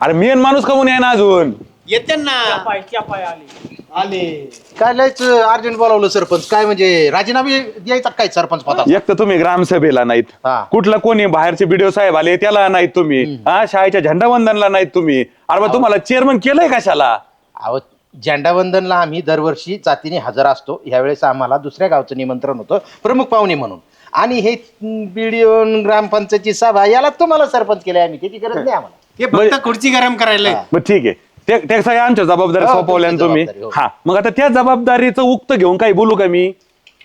अरे मेन माणूस कमून आहे ना अजून. येते ना. पाय त्या पाय आले. आले. काय लयच अर्जंट बोलावलं सरपंच. काय म्हणजे राजीनामे द्यायचा काय सरपंच पदा एक तर तुम्ही ग्रामसभेला नाहीत. हा. कुठला कोणी बाहेरचे बीडीओ साहेब आले त्याला नाहीत तुम्ही. हा शाळेच्या झेंडावंदनला नाहीत तुम्ही. अरे मग तुम्हाला चेअरमन केलंय कशाला? अहो झेंडावंदनला आम्ही दरवर्षी जातीने हजर असतो. यावेळेस आम्हाला दुसऱ्या गावचं निमंत्रण होतं प्रमुख पाहुणे म्हणून. आणि हे बीडीओ ग्रामपंचायतची सभा याला तुम्हाला सरपंच केलंय आम्ही. त्याची गरज नाही आम्हाला. हे फक्त खुर्ची गरम करायला. मग ठीक आहे. ते ते सगळ्या आमच्या जबाबदारी हो, सोपवल्या ना तुम्ही? जबाबदारी, हो. हा. मग आता त्या जबाबदारीचं उक्त घेऊन काही बोलू का मी?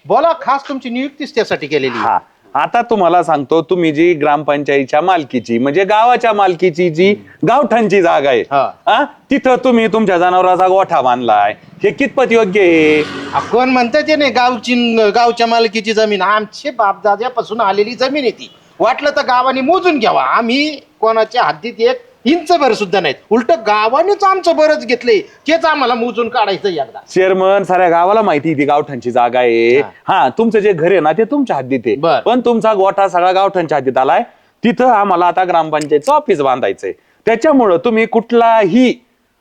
बोला खास तुमची नियुक्तीच त्यासाठी केलेली आहे. हा. आता तुम्हाला सांगतो तुम्ही जी ग्रामपंचायतीच्या मालकीची म्हणजे गावाच्या मालकीची जी गावठांची जागा आहे हा. हा तिथं तुम्ही तुमच्या जनावराचा गोठा बांधलाय. हे कितपत योग्य आहे? कोण म्हणतं ते नाही गावची गावच्या मालकीची जमीन. आमचे बापदाद्यापासून आलेली जमीन आहे ती. वाटलं तर गावाने मोजून घ्यावा. आम्ही कोणाच्या हद्दीत एक इंच भर सुद्धा नाहीत. उलट गावानेच आमचं बरंच घेतलंय. तेच आम्हाला मोजून काढायचं एकदा. चेअरमन साऱ्या गावाला माहिती आहे ती गावठांची जागा आहे. हा. हा तुमचं जे घर आहे ना ते तुमच्या हद्दीत आहे. बर. पण तुमचा गोठा सगळा गावठांच्या हद्दीत आलाय. तिथं आम्हाला आता ग्रामपंचायतचं ऑफिस बांधायचंय. त्याच्यामुळं तुम्ही कुठलाही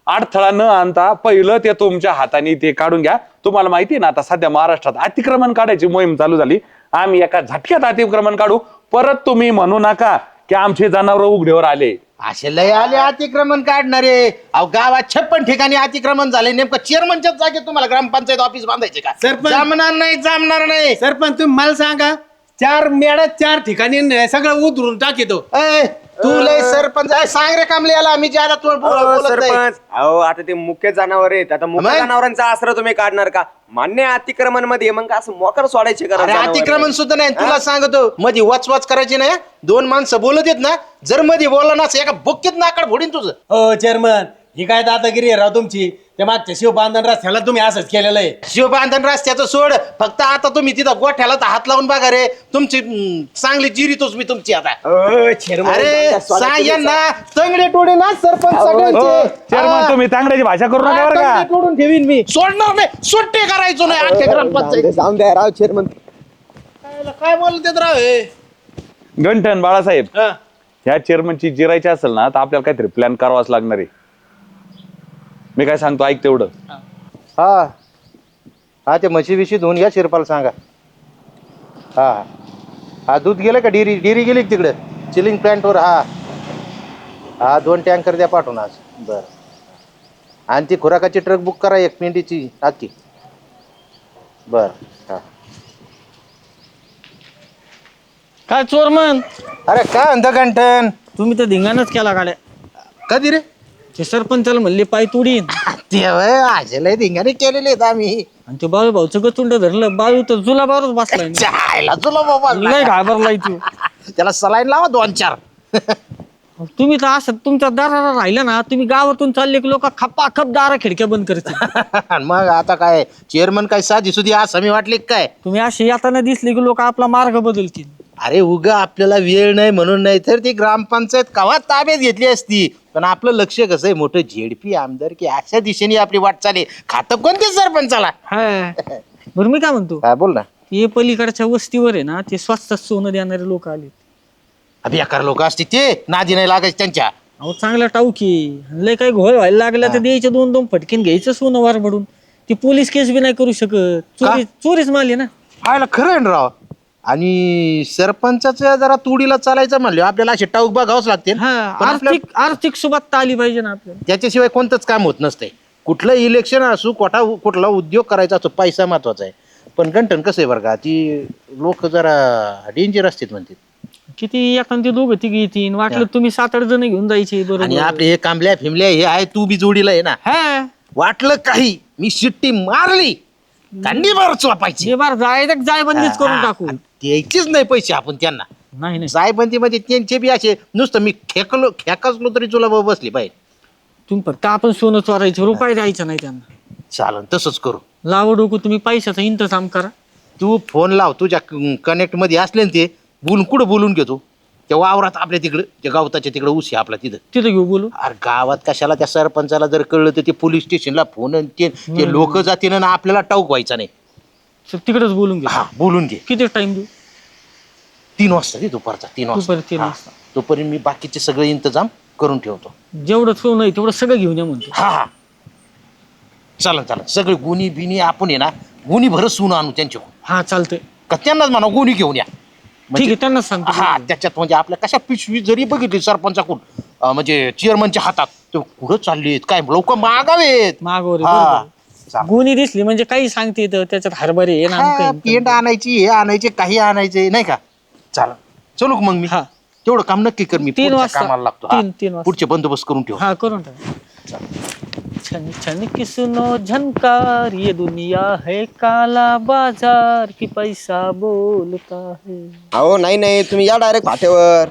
अडथळा न आणता पहिलं ते तुमच्या हाताने ते काढून घ्या. तुम्हाला माहिती आहे ना आता सध्या महाराष्ट्रात अतिक्रमण काढायची मोहीम चालू झाली. आम्ही एका झटक्यात अतिक्रमण काढू. परत तुम्ही म्हणू नका की आमचे जनावर उघड्यावर आले. असे लय आले अतिक्रमण काढणारे. अहो गावात छप्पन ठिकाणी अतिक्रमण झाले. नेमकं चेअरमनच्याच जागेत तुम्हाला ग्रामपंचायत ऑफिस बांधायचे का? सरपंच- जमणार नाही जमणार नाही. सरपंच तुम्ही मला सांगा चार मेळ्यात चार ठिकाणी न- सगळं उतरून टाकितो. ए, तू लय सरपंच आहे, सांग रे कामले याला मी ज्याला तू अहो. सरपंच अहो आता ते मुख्य जनावर आहेत आता मुख्य मग? जनावरांचा आसरा तुम्ही काढणार का मान्य आहे अतिक्रमणमध्ये मग का असं मोकर सोडायचे का अरे जनावरं? अतिक्रमण सुद्धा नाही तुला सांगतो मध्ये वाच वाच करायची नाही दोन माणसं बोलत येत ना जर मध्ये बोलला ना एका बुक्कीत नाकाड फोडीन तुझं हो चेअरमन ही काय दादागिरी आहे राव तुमची त्या मागच्या शिवबांधन रस्त्याला तुम्ही असंच केलेलं आहे. शिवबांधन रस्त्याचं सोड. फक्त आता तुम्ही तिथं गोठ्याला तर हात लावून बघा रे. तुमची हम्म, चांगली जिरीतोच मी तुमची आता. अरे सांग. यांना. तंगडे टोडे ना सरपंच सगळ्यांचे. चेअरमन तुम्ही तांगड्याची भाषा करू नका बरं तंगडे का तोडून ठेवीन मी. सोडणार नाही. सुट्टे करायचो नाही अख्ख्या ग्रामपंचायत जाऊन द्या राव चेअरमन काय बोलत येत राव हे? गंठन बाळासाहेब हा. ह्या चेअरमनची जिरायची असेल ना तर आपल्याला काहीतरी प्लॅन करावाच लागणार आहे. मी काय सांगतो ऐक तेवढं. हा. हा. ते म्हशी बिशी धुवून घ्या शिरपाल सांगा. हा. हा दूध गेलं का? डिरी डिरी गेली का तिकडं? चिलिंग प्लॅन्टवर हा. हा दोन टँकर द्या पाठवून आज. बर. आणि ती खुराकाची ट्रक बुक करा एक मेंढीची आखी. बर. हा. काय चोरमन अरे काय कंटन तुम्ही तर धिंगाणच केला गाड्या. कधी रे? ते सरपंचाला म्हणले पाय तुडीन. ते वय आजेला धिंगाने केलेले आहेत आम्ही. आणि ते बाळू भाऊचं गचुंड धरलं बाळू तर जुलाबावरच बसलाय जायला तुला बाबा लय घाबरलाय तू. त्याला सलाईन लावा दोन चार. तुम्ही तर असं तुमच्या दाराला राहिलं ना तुम्ही गावातून चालले की लोक खप्पा खप दारा खिडक्या बंद करतील. आणि मग आता काय चेअरमन काय साधी सुधी असं मी वाटले का काय? तुम्ही असे येताना दिसले की लोक आपला मार्ग बदलतील. अरे उगा आपल्याला वेळ नाही म्हणून नाही तर ती ग्रामपंचायत कवा ताब्यात घेतली असती? पण आपलं लक्ष कसं आहे मोठं झेडपी आमदार की अशा दिशेने आपली वाटचाल आहे. खातं कोणते सरपंचाला? हा. बरं मी काय म्हणतो? काय बोल ना. ते पलीकडच्या वस्तीवर आहे ना ते स्वस्त सोनं देणारे लोक आले बेकार लोक असते ते. नादी नाही लागायचे त्यांच्या. अहो चांगला टाऊकी लय काही घोळ व्हायला लागला तर द्यायचे दोन दोन फटकीन घ्यायचं सोनं वार पडून ती पोलीस केस बी नाही करू शकत. चोरी चोरीच मारली ना. आयला खरं आहे ना राव. आणि सरपंचाच्या जरा तुडीला चालायचं म्हणले आपल्याला असे टाऊक बघावंच लागते हा आर्थिक आर्थिक सुबत्ता आली पाहिजे ना आपल्याला. त्याच्याशिवाय कोणतंच काम होत नसतंय. कुठलं इलेक्शन असू कोठा कुठला उद्योग करायचा असो पैसा महत्त्वाचा आहे. पण गंठन कसं आहे बरं का? ती लोक जरा डेंजर असतात म्हणते किती एखादी दोघं तिघी येतील वाटलं तुम्ही सात आठ जण घेऊन जायचे आणि बरोबर आपले हे कांबल्या फिमल्या हे आहे तू बी जोडीला आहे ना. हा. वाटलं काही मी शिट्टी मारली कांडी मार चोपायची. जे बार जायचं जायबंदीच करून टाकू. द्यायचीच नाही पैसे आपण त्यांना. नाही नाही. जायबंदी मध्ये त्यांचे बी असे नुसतं मी खेकलो खेकसलो तरी तुला बसली पाहिजे तुम्ही फक्त आपण सोनं चोरायचं? रुपये द्यायचं नाही त्यांना. चालन तसंच करू. लावड डोकं तुम्ही पैशाचा इंतजाम करा. तू फोन लाव तुझ्या कनेक्टमध्ये असले ना ते बोलून कुठं बोलून घेतो? त्या वावरात आपल्या तिकडं त्या गावताच्या तिकडं ऊस आहे आपला तिथं. तिथं घेऊ बोलू. अरे गावात कशाला त्या सरपंचाला जर कळलं तर ते पोलीस स्टेशनला फोन आणि ते ते लोक जातील ना आपल्याला टाऊक व्हायचा नाही. तर तिकडेच बोलून घे. हा बोलून घे. किती टाइम देऊ? तीन वाजता ते दुपारचा तीन दुपारी तीन हा. वाजता. तोपर्यंत मी बाकीचे सगळे इंतजाम करून ठेवतो. जेवढं सोनं आहे तेवढं सगळं घेऊन या म्हणतो. हा हा. चालन चालन. सगळे गुन्ही बिनी आपण आहे ना गुन्ही भरत सून आणू त्यांच्याकडून. हा चालतंय. का त्यांनाच म्हणा गुन्ही घेऊन या. ठीक आहे त्यांनाच सांगतो. हा त्याच्यात म्हणजे आपल्या कशा पिशवी जरी बघितली सरपंचाकडून अं, म्हणजे चेअरमनच्या हातात ते कुठं चाललीत काय लोक मागावेत. मागवर आहे, हा. गुन्ही दिसली म्हणजे काही सांगते येतं त्याच्यात हरभरे हा, पेंट आणायची हे आणायचे काही आणायचे नाही का? चाल. चलू का मग मी? हा. तेवढं काम नक्की कर मी. तीन पुढच्या वाजता. कामाला लागतो. हा. तीन- तीन वाजता. पुढचे बंदोबस्त करून ठेव. हा करून टाक छन छन की सुनो झनकार ये दुनिया है काला बाजार की पैसा बोलता है. अहो नाही नाही तुम्ही या डायरेक्ट फाट्यावर.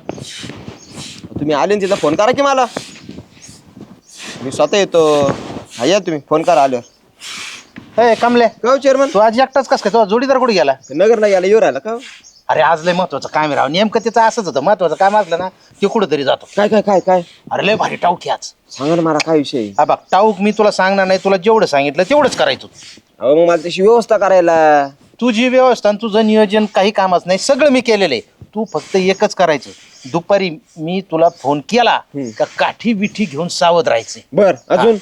तुम्ही आले ना तिथं फोन करा की मला. मी स्वतः येतो. हा या तुम्ही फोन करा आल्यावर. ए कमले. का चेअरमन तू आज एकटाच कस काय? तुझा जोडीदार कुठे गेला? नगरला यायला येऊ राहिला का? अरे आज लय महत्वाचं काम आहे राव. नेमकं त्याचं असंच होतं. महत्वाचं काम असलं ना ते कुठं जातो. काय काय काय काय? अरे लय भारी टाऊक आहे आज. सांगा ना मला काय विषय हा बघ टाऊक मी तुला सांगणार नाही. तुला जेवढं सांगितलं तेवढंच करायचं. अहो मग मला तशी व्यवस्था करायला. तुझी व्यवस्था आणि तुझं नियोजन काही कामच नाही. सगळं मी केलेलं आहे. तू फक्त एकच करायचं. दुपारी मी तुला फोन केला का काठी बिठी घेऊन सावध राहायचे बर अजून?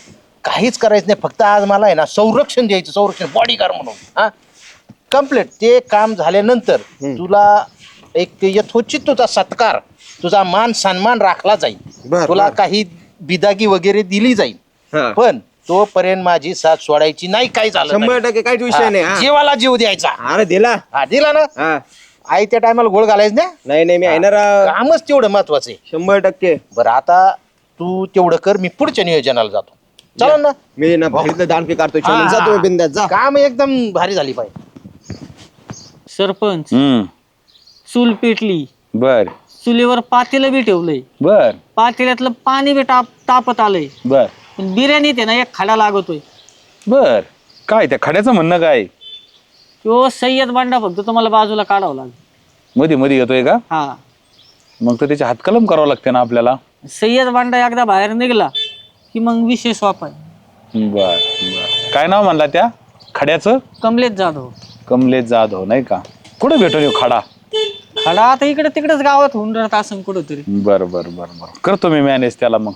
काहीच करायचं नाही. फक्त आज मला आहे ना संरक्षण द्यायचं संरक्षण बॉडीगार्ड म्हणून. हा? कंप्लीट ते काम झाल्यानंतर तुला एक यथोचित तुझा सत्कार तुझा मान सन्मान राखला जाईल. बर, तुला बर. काही बिदागी वगैरे दिली जाईल. हा. पण तोपर्यंत माझी साथ सोडायची नाही काही झालं शंभर नाही. टक्के काहीच विषय नाही हा, हा. जीवाला जीव द्यायचा. अरे दिला. हा दिला ना. हा. आई त्या टायमाला गोळ घालायच ना नाही नाही मी राव कामच तेवढं महत्वाचं आहे. शंभर टक्के. बरं आता तू तेवढं कर मी पुढच्या नियोजनाला जातो. चालेल ना. मी ना भारीतलं काढतो चलन हा, जातो हा. बिंद्यात जा. काम एकदम भारी झाली पाहिजे सरपंच हम्म. चूल पेटली. बर. चुलीवर पातेलं बी ठेवलंय. बर. पातेल्यातलं पाणी बी टाप तापत आलंय. बर. पण बिर्याणीत आहे ना एक खडा लागतोय. बर. काय त्या खड्याचं म्हणणं काय? तो सय्यद बांडा फक्त तुम्हाला बाजूला काढावं लागेल. मध्ये मध्ये येतोय का? हा. मग तर त्याची हातकलम करावं लागते ना आपल्याला. सय्यद बांडा एकदा बाहेर निघला. की मग विषय स्वाप आहे. बर बर. काय नाव म्हणला त्या? खड्याचं? कमलेत जाधव. कमलेश जाधव नाही का? कुठे भेटून येऊ खडा? खडा आता इकडे तिकडेच गावात होऊन राहत असं कुठंतरी. बर बर बर बर. करतो मी मॅनेज त्याला मग.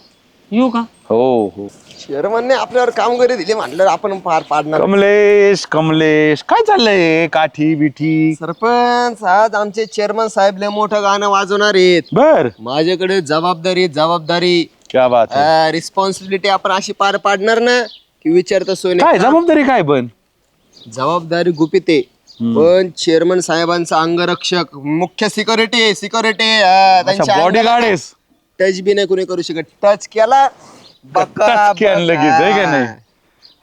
येऊ का? हो हो. चेअरमनने आपल्यावर कामगिरी दिली म्हटलं आपण पार पाडणार. कमलेश कमलेश काय चाललंय? काठी बिठी? सरपंच आज आमचे चेअरमन साहेब लय मोठं गाणं वाजवणार आहेत. बर. माझ्याकडे जबाबदारी जबाबदारी. क्या बात है. रिस्पॉन्सिबिलिटी आपण अशी पार पाडणार ना की विचारता सोय काय जबाबदारी काय पण? जबाबदारी गुपित आहे. पण चेअरमन साहेबांचा अंगरक्षक मुख्य सिक्युरिटी सिक्युरिटी अच्छा बॉडीगार्ड आहेस. टच बी नाही कोणी करू शकत. टच केला बका, लगेच आहे का बका. नाही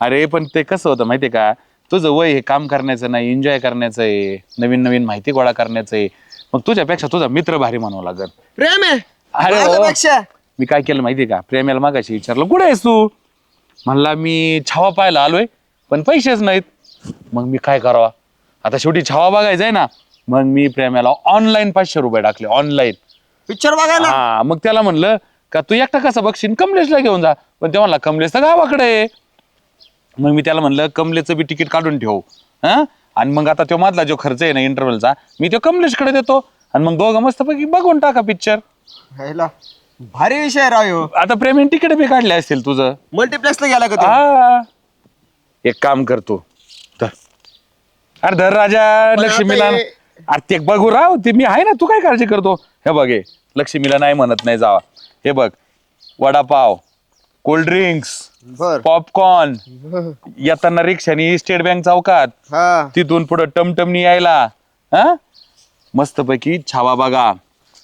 अरे पण ते कसं होतं माहितीये का? तुझं वय हे काम करण्याचं नाही एन्जॉय करण्याचं आहे नवीन नवीन माहिती गोळा करायचं आहे. मग तुझ्यापेक्षा तुझा मित्र भारी म्हणावं लागल. प्रेम आहे. अरे हो. माझ्यापेक्षा. मी काय केलं माहितीये का? प्रेमाला मागाशी विचारलं कुठे आहेस तू? म्हणला मी छावा पाहायला आलोय पण पैसेच नाहीत. मग मी काय करावा? आता शेवटी छावा बघायचा आहे ना मग मी प्रेमाला ऑनलाईन पाचशे रुपये टाकले ऑनलाईन पिक्चर बघायला? हा मग त्याला म्हणलं का तू एकटा कसा बघशील? कमलेशला घेऊन जा. पण ते म्हणला कमलेश तर गावाकडे आहे. मग मी त्याला म्हणलं कमलेचं बी तिकीट काढून ठेव. हा? आणि मग आता तो मधला जो खर्च आहे ना इंटरव्हलचा मी तो कमलेशकडे देतो. आणि मग दोघं मस्तपैकी बघून टाका पिक्चर. भारी विषय आहे राव ह्यो. आता प्रेमीन तिकीट बी काढले असतील तुझं. मल्टिप्लेक्सला गेला का तू? हा. एक काम करतो धर. अरे धर राजा पण लक्ष्मीला आता हे- अरे ते बघू राव ते मी आहे ना तू काय काळजी करतो? हे बघ हे लक्ष्मीला नाही म्हणत नाही जावा. हे बघ वडापाव कोल्ड ड्रिंक्स बर. पॉपकॉर्न येताना रिक्षानी स्टेट बँक चौकात. हा. तिथून पुढे टमटमनी यायला. हा? मस्तपैकी छावा बघा.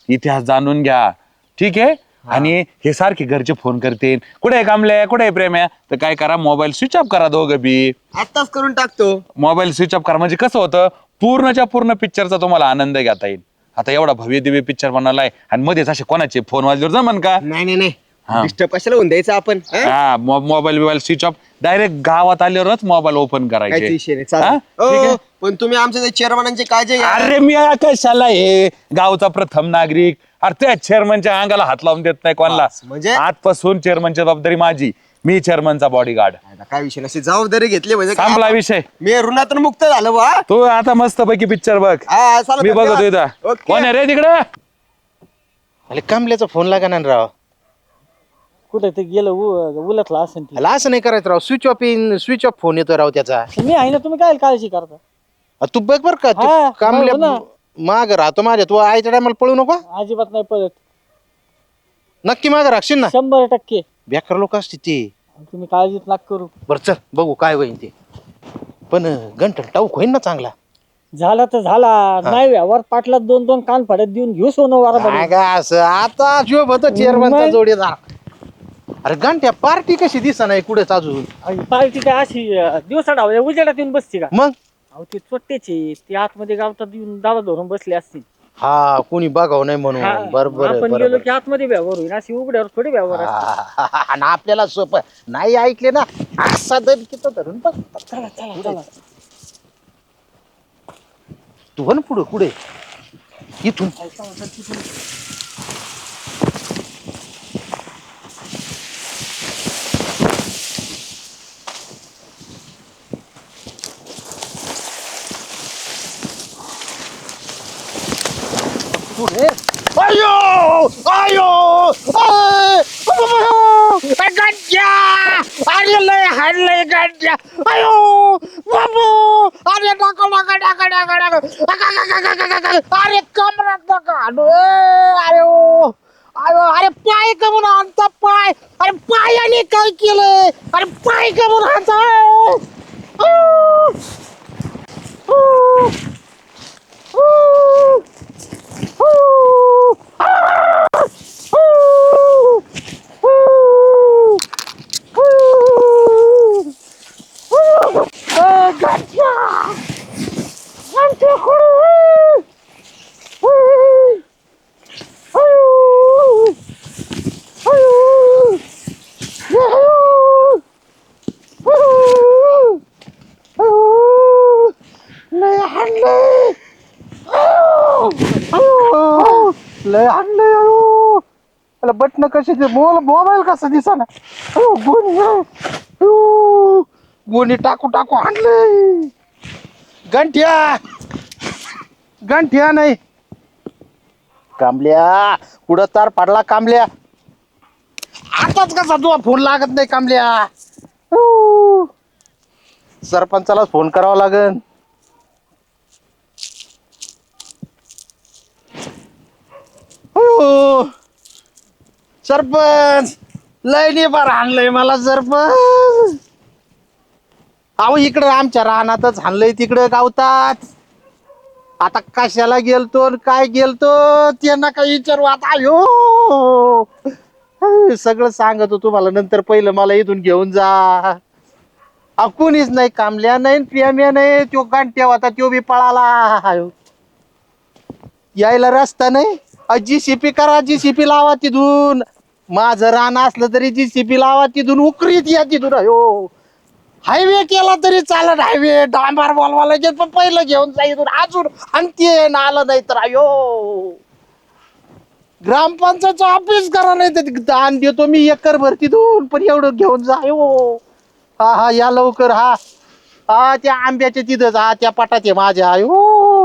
इतिहास जाणून घ्या. ठीक आहे? आणि हे सारखे घरचे फोन करते कुठे आहे कामले कुठे आहे प्रेम आहे तर काय करा मोबाईल स्विच ऑफ करा दोघं बी. आत्ताच करून टाकतो. मोबाईल स्विच ऑफ करा. म्हणजे कसं होतं पूर्णच्या पूर्ण पिक्चरचा तुम्हाला आनंद घेता येईल. आता एवढा भव्य दिव्य पिक्चर बनवलाय आणि मध्येच असे कोणाचे फोन वाजल्यावर जमन का? नाही नाही नाही. हा. डिस्टर्ब कशाला होऊन द्यायचं आपण हा? हा मो- मोबाईल बिबाईल स्विच ऑफ डायरेक्ट गावात आल्यावरच मोबाईल ओपन काहीच करायचे नाही हा? चालेल. ठीक आहे? ओ, पण तुम्ही आमच्या चेअरमनांची काळजी घ्या. अरे मी कशाला हे? गावचा प्रथम नागरिक. अरे त्या चेअरमनच्या अंगाला हात लावून देत नाही कोणाला. बस, म्हणजे? आजपासून चेअरमनची जबाबदारी माझी. मी चेअरमनचा बॉडीगार्ड आता काय विषय नसते जबाबदारी घेतली म्हणजे काय संपला आपण- विषय. मी ऋणातून मुक्त झालो बा. तू आता मस्त पैकी पिक्चर बघ. हा, चला, मी बघतो धन्यवाद. इथं. ओके. कोण आहे रे तिकडे? अरे कमल्याचा फोन लागा ना राव. कुठे ते गेलं उ- उलटलं असेल ती. अला असं नाही करायचं राव. स्विच ऑफ इन स्विच ऑफ फोन येतो राव त्याचा. मी आहे ना तुम्ही काय काळजी करता? अ, तू बघ बर का हा, तू कामल्या ना. माग राहतो माझ्या. तू आयच्या टायमाला पळू नको. अजिबात नाही पळत. नक्की माग राखशील ना. शंभर टक्के. बेकार लोक असते ते. तुम्ही काळजीत नाक करू. बरं चल बघू काय होईल ते. पण गंठन टाऊक होईन ना चांगला. झाला तर झाला. नाही व्यवहार पाटला दोन दोन कान फाड्यात देऊन घेऊ सोनं वारा काय असं आता शोभ होतो चेअरमनचा नाही. जोडीदार अरे घंट्या पार्टी कशी दिसा नाही कुठेच अजून पार्टी काय अशी अं, दिवसा डावल्या उजेडात येऊन बसते का? मग? अहो ते चोट्टेचे ते आतमध्ये गावतात येऊन दादा धरून बसले असतील. हा कोणी बघावं नाही म्हणून. बरोबर आहे, आपण बरोबर गेलो की आतमध्ये व्यवहार होईल. अशी उघड्यावर थोडी व्यवहार. हा, आणि आपल्याला सोपं नाही ऐकले ना असा दर किती धरून बघ चला चला चला. तू हो ना पुढे पुढे. इथून. पुढे. अयो! अयो! अय, अयो, गंड्या! अरे लय हाडलंय गंड्या! अयो! बाबू! अरे नका नका नका नका नका अरे कमरात नका ए, अरे ओ. अयो अरे पाय कमून आणता पाय. अरे पायाने काय केलंय? अरे पाय कमून आणता अयो. अयो. अयो. अयो. लय हाणलंय लय आणलंय अयो त्याला बटन कशी मोल मोबाईल कसा दिसाना? अयो गोणी आहे. गोणी टाकू टाकू आणलंय गंठ्या. गंठ्या नाही. कांबल्या. कुठं तार पाडला कांबल्या? आताच कसा तुला फोन लागत नाही कांबल्या? सरपंचालाच सरपंचाला फोन करावा लागेल अयो सरपंच लय निभार आणलंय मला सरपंच. अहो इकडं आमच्या रानातच हाणलंय तिकडं गावतात. आता कशाला गेलतो आणि काय गेलतो त्यांना काही विचारू. आता अयो. सगळं सांगतो तुम्हाला नंतर पहिलं मला इथून घेऊन जा. अहो, कुणीच नाही कामल्या नाही प्रेम्या नाही तो गांठ्या होता तो बी पळाला. अयो. यायला रस्ता नाही. जी सीपी करा जी सीपी लावा तिथून. माझं रान असलं तरी जी सीपी लावा तिथून उकरीत या तिथून. अयो हायवे केला तरी चालत हायवे डांबार बोलवा लगेच पण पहिलं घेऊन जा इथून. अजून आणखी आलं नाही तर अयो. ग्रामपंचायतचं ऑफिस करा नाही तर दान देतो मी एकर भर तिथून पण एवढं घेऊन जा हो हा हा या लवकर हा. हा त्या आंब्याच्या तिथंच हा त्या पटात आहे माझ्या अयो.